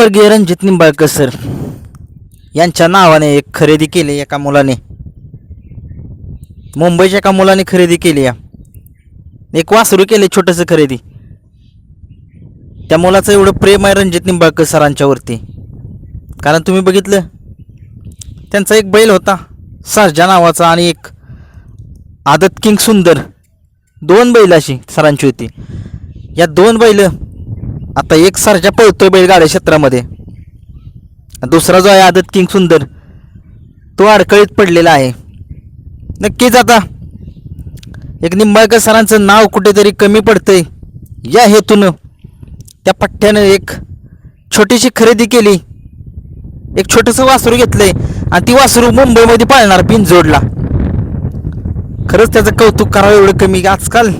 स्वर्गीय रणजित निंबाळकर सर यांच्या नावाने एक खरेदी केली एका मुलाने. मुंबईच्या एका मुलाने खरेदी केली या. एक वासरू केले छोटंसं खरेदी. त्या मुलाचं एवढं प्रेम आहे रणजित निंबाळकर सरांच्यावरती कारण तुम्ही बघितलं त्यांचा एक बैल होता सारजा नावाचा आणि एक आदत किंग सुंदर. दोन बैल अशी सरांची होती. या दोन बैल आता एक सारख्या पळतोय बैलगाड्या क्षेत्रामध्ये. दुसरा जो आहे आदत किंग सुंदर तो अडकळीत पडलेला आहे. नक्कीच आता एक निंबाळकर सरांचं नाव कुठेतरी कमी पडतंय. या हेतूनं त्या पठ्ठ्यानं एक छोटीशी खरेदी केली. एक छोटंसं वासरू घेतलंय आणि ती वासरू मुंबईमध्ये पाळणार पिंजोडला खरंच त्याचं कौतुक करावं एवढं कमी आजकाल.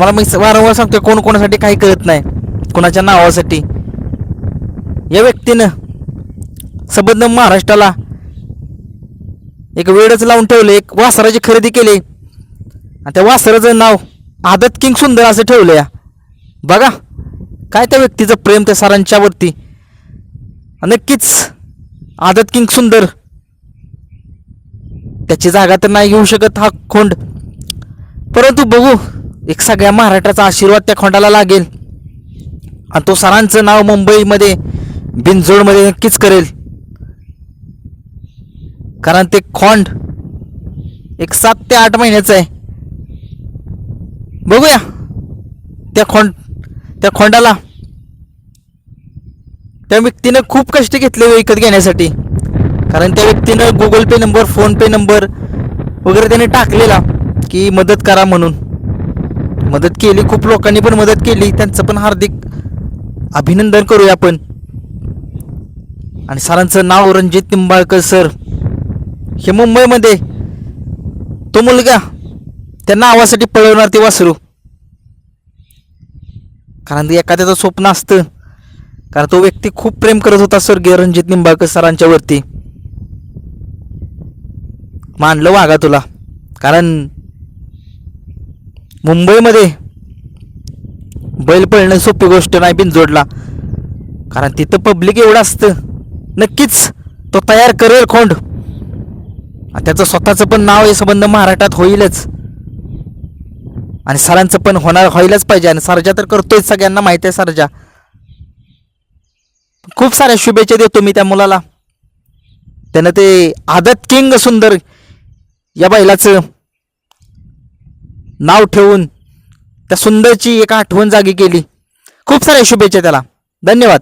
तुम्हाला मी वारंवार सांगतोय कोण कोणासाठी काही करत नाही. कोणाच्या नावासाठी. या व्यक्तीनं सबंध महाराष्ट्राला एक वेळच लावून ठेवलं एक वासराची खरेदी केली. आणि त्या वासराचं नाव आदत किंग सुंदर असं ठेवलं या बघा काय त्या व्यक्तीचं प्रेम त्या सरांच्यावरती. नक्कीच आदत किंग सुंदर त्याची जागा तर नाही घेऊ शकत हा खोंड. परंतु बघू एक सगळ्या महाराष्ट्राचा आशीर्वाद त्या खोंडाला लागेल. आणि तो सरांचं नाव मुंबईमध्ये बिनजोडमध्ये नक्कीच करेल. कारण ते खोंड एक सात ते आठ महिन्याचं आहे. बघूया. त्या खोंड त्या खोंडाला. त्या व्यक्तीनं खूप कष्ट घेतले विकत घेण्यासाठी. कारण त्या व्यक्तीनं Google Pay number PhonePe number वगैरे त्याने टाकलेला की मदत करा म्हणून. मदत केली खूप लोकांनी पण मदत केली. त्यांचं पण हार्दिक अभिनंदन करूया आपण. आणि सरांचं नाव रणजित निंबाळकर सर. हे मुंबईमध्ये तो मुलगा त्या नावासाठी पळवणार ते वासरू. कारण एखाद्याचं स्वप्न असतं. कारण तो व्यक्ती खूप प्रेम करत होता स्वर्गीय रणजित निंबाळकर सरांच्या वरती. मानलं वागा तुला. कारण मुंबईमध्ये बैल पळणं सोपी गोष्ट नाही बिनजोडला. कारण तिथं पब्लिक एवढं असतं. नक्कीच तो तयार करेल खोंड. त्याचं स्वतःचं पण नाव हे संबंध महाराष्ट्रात होईलच. आणि सरांचं पण होणार व्हायलाच पाहिजे. आणि सरजा तर करतोय सगळ्यांना माहिती आहे सरजा. खूप साऱ्या शुभेच्छा देतो मी त्या मुलाला. त्यानं ते आदत किंग सुंदर या बैलाचं नाव ठेवून त्या सुंदरची एक आठवण जागी केली. खूप साऱ्या शुभेच्छा त्याला. धन्यवाद.